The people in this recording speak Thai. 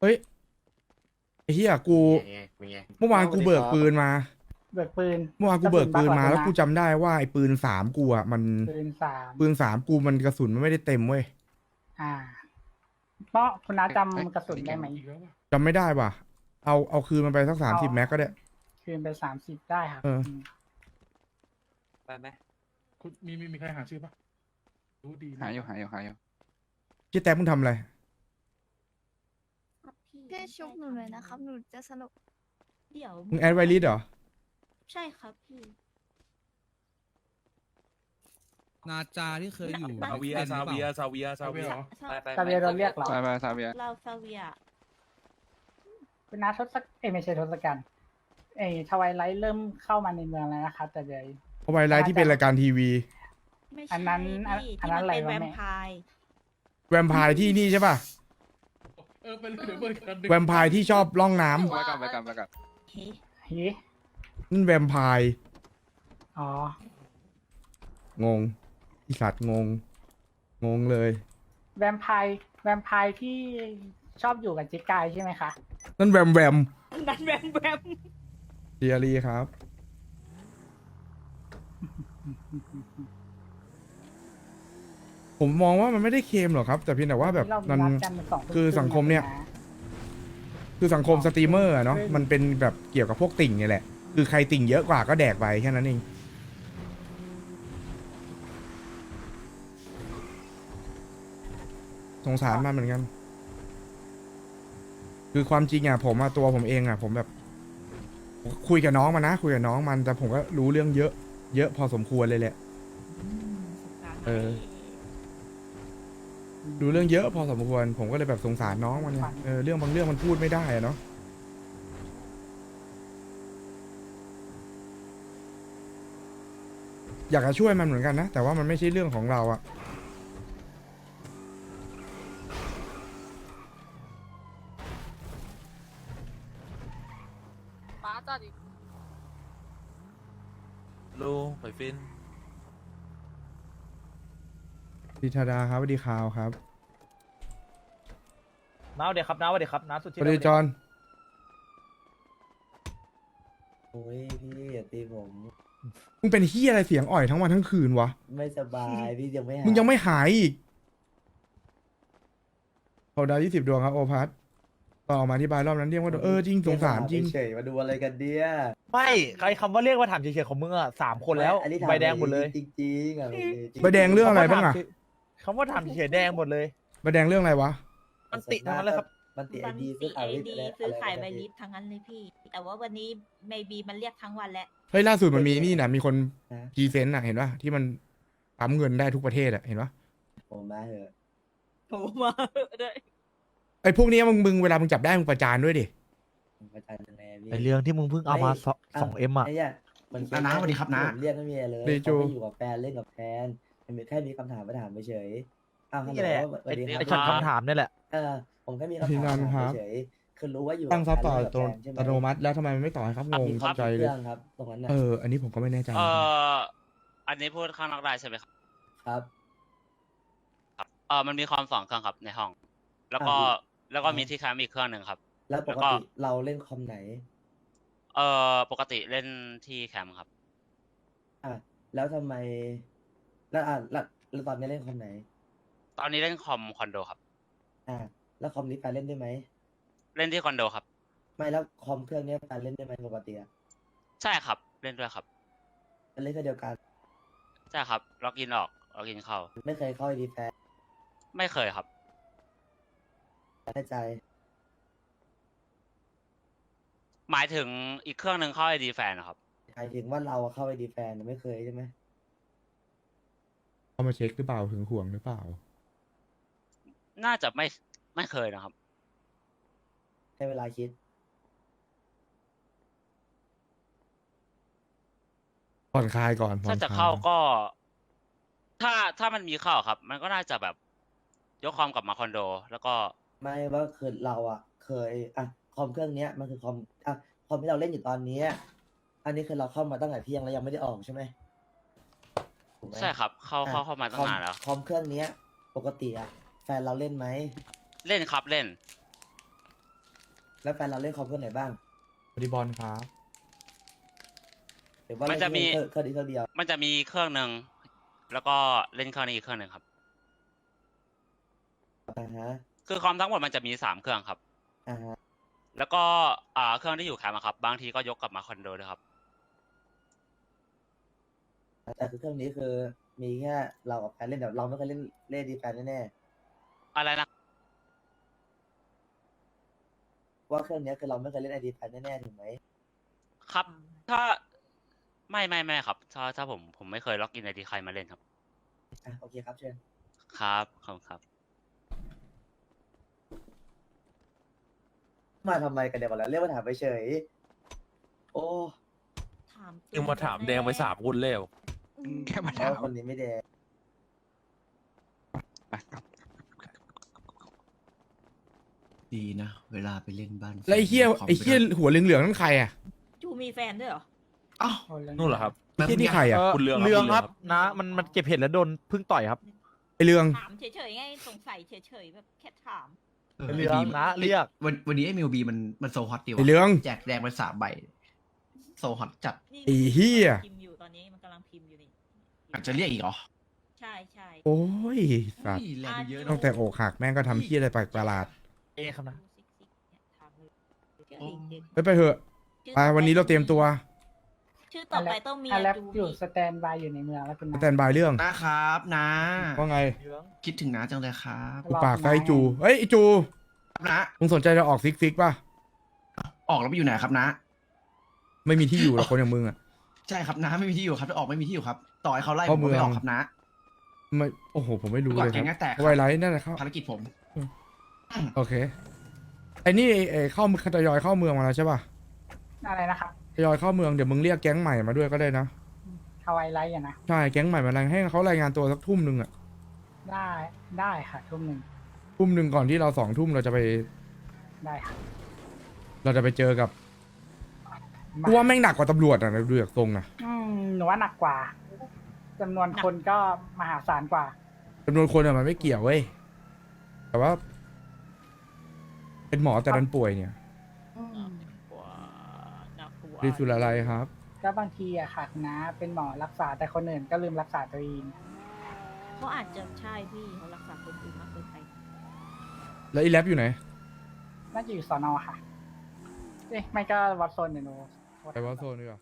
เฮ้ยไอ้เหี้ยกูไงเป็นไงเมื่อวานกูเบิกปืนมา เบิกปืน เมื่อวานกูเบิกปืนมา กระสุนแล้วกูบักจำได้ว่าไอ้ปืนสามกูอะมันปืนสามปืนสามกูมันกระสุนมันไม่ได้เต็มเว้ยอ่าเพราะคุณน้าจำกระสุนได้ไหมอีกแล้วป่ะจำไม่ได้ว่ะ เอาเอาคืนมันไปสักสามสิบเอา แม็กก็ได้ คืนไปสามสิบได้ครับเออมไปไหมคุณมีมีมีใครหาชื่อป่ะรู้ดีนะหาอยู่หาอยู่หาอยู่เจ๊แต้มมึงทำอะไรครับ พี่ช่วยชุบหนูหน่อยนะครับ หนูจะสนุกเดี๋ยวมึงแอดไวริสเหรอ ใช่ครับพี่ นาจาที่เคยอยู่ซาเวียป็นหรือปล่ซาเวียซาเวียซาไปไปซาเวียโดนเรียกเหรอไปไปซาเวียเราซาเวียคุณน้าทศเอ้ยไม่ใช่ทศกัณฐ์เอ้ยทวายไลท์เริ่มเข้ามาในเมืองแล้วนะครับ แต่เดี๋ยวเพราะไวไลท์ที่เป็นรายการทีวี ไม่อัใช่นนั้นพี่อันที่นั้มันนอะไรเป็นวะแวมแม่ไพร์แวมไพร์ที่นี่ใช่ป่ะเออไปเลยเดี๋ยวเบิกกันดึกแวมไพร์ที่ชอบล่องน้ำไปกันไปกันไปกันเฮ้เฮ้ยนั่นแวมไพร์อ๋องงอีสัตว์งง งงเลย แวมไพร์แวมไพร์ที่ชอบอยู่กับเจ๊กายใช่ไหมคะนั่นแวมแวมนั่นแวมแวมเดียรีครับ ผมมองว่ามันไม่ได้เค็มหรอกครับ แต่เพียงแต่ว่าแบบเรามันนัดกันเป็นสองทุ่คือสังคมเนี่ยะคือสังคมสตรีมเมอร์อะเนาะเฮ้ยมันเป็นแบบเกี่ยวกับพวกติ่งเนี่ยแหละคือใครติ่งเยอะกว่าก็แดกไปแค่นั้นเองสงสารมันเหมือนกัน คือความจริงอะผมอะตัวผมเองอะผมแบบ คุยกับน้องมันนะ คุยกับน้องมัน แต่ผมก็รู้เรื่องเยอะ เยอะพอสมควรเลยแหละ เออ ดูเรื่องเยอะพอสมควร ผมก็เลยแบบสงสารน้องมันเนี่ยเออเรื่องบางเรื่องมันพูดไม่ได้อะเนาะอยากจะช่วยมันเหมือนกันนะ แต่ว่ามันไม่ใช่เรื่องของเราอะป้าจอดอีกลุงไปฟิน ดิธาดาครับสวัสดีข่าวครับน้าสวัสดีครับน้าสวัสดีครับน้าสุดสที่วัสดีจอนโอ้ยพี่อย่าตีผม มึงเป็นเฮียอะไรเสียงอ่อยทั้งวันทั้งคืนวะ ไม่สบายพี่ยังไม่หามึงยังไม่หายอีกโอดาวยี่สิบดวงครับโอพัสต่อมาอธิบายรอบนั้นเรียกว่าเออจริงสงสารจริง เฉยๆมาดูอะไรกันเดียไม่ใครคำว่าเรียกว่าถามเฉยๆของมึงอะสามคนแล้วอันนี้ถามใบแดงหมดเลยจริงๆอะพี่จริงๆใบแดงเรื่องอะไรบ้างอะ คำว่าถามเฉยๆแดงหมดเลย ใบแดงเรื่องอะไรวะ มันติทั้งนั้นเลยครับมันติไอมันดีติซื้อไอขายดีอะไรซื้อขายะใบไรลิฟทั้งนั้นเลยพี่ แต่ว่าวันนี้เมบีมันเรียกทั้งวันแล้วเฮ้ยล่าสุดมันมีนี่นะมีคนนะพรีเซนต์อะเห็นปะที่มันปั๊มเงินได้ทุกประเทศอะเห็นปะผมมาเถอะโผมาด้วยไอ้พวกเนี้ยมึงมึงเวลามึงจับได้มึงประจานด้วยดิผมประจานยังไงพี่ไอเรื่องที่มึงเพิ่งเอามาสองเอ็มอะไอ้เนี่ยมันน้าสวัสดีครับน้าผมเรียกไม่มีอะไรเลยดีจูเขาไปอยู่กับแฟนเล่นกับแฟน มันมีแค่มีคำถามมาถามเฉยๆอ้าวฮัลโหนี่แหละลสวัสดีคไอรับช็อตคำถามนี่แหละ เออผมแค่มีคำถามมาถามเฉยๆคือรู้ว่าอยู่กับตั้งซับต่อแฟนเล่นกับตัวแฟนใช่ไหมอัตโนมัติแล้วทำไมมันไม่ต่อให้ครับงงมีเข้าใจเคเลยรื่องครับตรงนั้นนะเออ อันนี้ผมก็ไม่แน่ใจ เอ่ออันนี้พูดข้างนอกได้ใช่ไหมครับครับเออมันมีคอมสองเครื่องครับในห้อง แล้วก็อ่าแล้วก็มีที่แคมป์อีกเครื่องหนึ่งครับ แล้วปแล้วกก็ติเราเล่นคอมไหน เออปกติเล่นที่แคมป์ครับ อะแล้วทำไม แล้วอะแล้วแล้วตอนนี้เล่นคอมไหน ตอนนี้เล่นคอมคอนโดครับ อะแล้วคอมนี้แฟนเล่นได้ไหม เล่นที่คอนโดครับ ไม่แล้วคอมเครื่องนี้แฟนเล่นได้ไหมปกติอะใช่ครับ เล่นด้วยครับเล่นแค่เดียวกัน ใช่ครับ ล็อกอินออก ล็อกอินเข้า ไม่เคยเข้าไอดีแฟนไม่เคยครับ แน่ใจ หมายถึงอีกเครื่องหนึ่งเข้าไอดีแฟนนะครับ หมายถึงว่าเราอะเข้าไอดีแฟนไม่เคยใช่ไหม เข้ามาเช็คหรือเปล่าถึงห่วงหรือเปล่า น่าจะไม่ไม่เคยนะครับ ให้เวลาคิด ผ่อนคลายก่อนผ่อนถ้าจะคลยเข้าก็ ถ้าถ้ามันมีเข้าครับ มันก็น่าจะแบบยกคอมกลับมาคอนโด แล้วก็ไม่ว่าคือเราอะ เคยอะคอมเครื่องเนี้ยมันคือคอมอะคอมที่เราเล่นอยู่ตอนเนี้ยอันนี้คือเราเข้ามาตั้งแต่เที่ยงแล้วยังไม่ได้ออกใช่ไหม ถูกไหมใช่ครับ เข้าเข้าอะเข้ามาตั้คงอนานแล้วคอมเครื่องเนี้ย ปกติอะแฟนเราเล่นไหม เล่นครับเล่น แล้วแฟนเราเล่นคอมเครื่องไหนบ้างบริบอลครับหรือว่ามันจะมี เล่นเครื่องเครื่องนี้เครื่องเดียว มันจะมีเครื่องหนึ่งแล้วก็เล่นเครื่องนี้อีกเครื่องหนึ่งครับ อ่าฮะ คือคอมทั้งหมดมันจะมีสามเครื่องครับ อ่าฮะ แล้วก็อ่าเครื่องที่อยู่แคมป์อะครับ บางทีก็ยกกลับมาคอนโดด้วยครับ แต่คือเครื่องนี้คือมีแค่เรากับแฟนเล่นแบบเราไม่เคยเล่นเล่นดีแฟนแน่อะไรนะๆว่าเครื่องนี้คือเราไม่เคยเล่นไอดีแฟนแน่ๆถูกไหมครับ ถ้าไม่ไม่ไม่ครับ ถ้าถ้าผมผมไม่เคยล็อกอินไอดีใครมาเล่นครับ อะโอเคครับเชิญ ครับขอบคุณครับ มาทำไมกันเดี๋ยวก่อนแล้วเรียกมาถามไปเฉย โอ้ ถามจริยังมาถามแดงไปสามคนแล้ว แค่มาเพถามราะคนนี้ไม่แดงดีนะ เวลาไปเล่นบ้านแล้วไอ้เหี้ยไอ้เหี้ยหัวเหลืองๆนั่นใครอะจูมีแฟนด้วยเหรอ อ้าวโอ้ยนู่นเหรอครับไอ้เหี้ยนี่ใครอะคุณเรืองครับเรืองคุณเรืองครับครับนะ มันมันเก็บเห็ดแล้วโดนพึ่งต่อยครับ ไอ้เรืองถามเฉยๆไงสงสัยเฉยๆแบบแค่ถามเรืองนะเรียก วันวันนี้ไอ้มิวบีมันมันโซฮอตดีไอ้ว่ะเรือง แจกแดงไปสามใบ โซฮอตจัด นี่ไอ้เหี้ยพิมพ์ อยู่ตอนนี้มันกำลังพิมพ์อยู่นี่อาจจะเรียกอีกเหรอ ใช่ใช่โอ้ยสัตว์เฮ้ยแรงเยอะตั้เนาะ งแต่อกหักแม่งก็ทำเหี้ยอะไรแปลกประหลาดเองครับนะ ดูซิกซิกเนี่ยถามเลยชื่ออีกเด็กไปไปเถอะชื่อไปวันนี้เราเตรียมตัวชื่อต่อไปต้องมีอาแลปจูอยู่มิสแตนบายอยู่ในเมืองแล้วคุณสนะแตนบายเรื่องนะครับนะว่าไงเรืองคิดถึงนะจังเลยครับกูปากไส้จูเฮ้ยไอ้จูครับนะมึงสนใจจะออกซิกซิกป่ะ ออกแล้วไปอยู่ไหนครับนะ ไม่มีที่อยู่หรอกคนอย่างมึงอะ ใช่ครับนะไม่มีที่อยู่ครับถ้าออกไม่มีที่อยู่ครับ ต่อให้เขาไล่ผเข้ามก็ไม่เมืองออกครับนะไม่โอ้โห ผมไม่รู้ก่อนเลยคแข่รับงง่ายแตกครับไวไลท์นั่นแหละครับ ภารกิจผม โอเคไอ้นี่ไอ้ไอ้เข้าเมืองทยอยเข้าเมืองมาแล้วใช่ป่ะอะไรนะครับทยอยเข้าเมืองเดี๋ยวมึงเรียกแก๊งใหม่มาด้วยก็ได้นะทวายไลท์อะนะ ใช่ แก๊งใหม่มารายให้เขารายงานตัวสักทุ่มหนึ่งอะได้ได้ค่ะทุ่มหนึ่งทุ่มหนึ่งก่อนที่เราสองทุ่มเราจะไป ได้ค่ะเราจะไปเจอกับมา กูว่าแม่งหนักกว่าตำรวจอะดูจากทรงอะอืมหนูว่าหนักกว่าจำนวนคนก็มหาศาลกว่า จำนวนคนอะมันไม่เกี่ยวเว้ยแต่ว่า เป็นหมอแต่ดันป่วยเนี่ยว้าน่ากลัวดิสุรอะไรครับ ก็บางทีอะค่ะนะ เป็นหมอรักษาแต่คนอื่นก็ลืมรักษาตัวเองเขาอาจจะใช่พี่เขารักษาคนอื่นมากเกินไปแล้วอีแลบอยู่ไหน น่าจะอยู่สอนอค่ะ เอ๊ะไม่ก็วัดโซนเดี๋ยวหนู ไปวอลโซนดีกว่า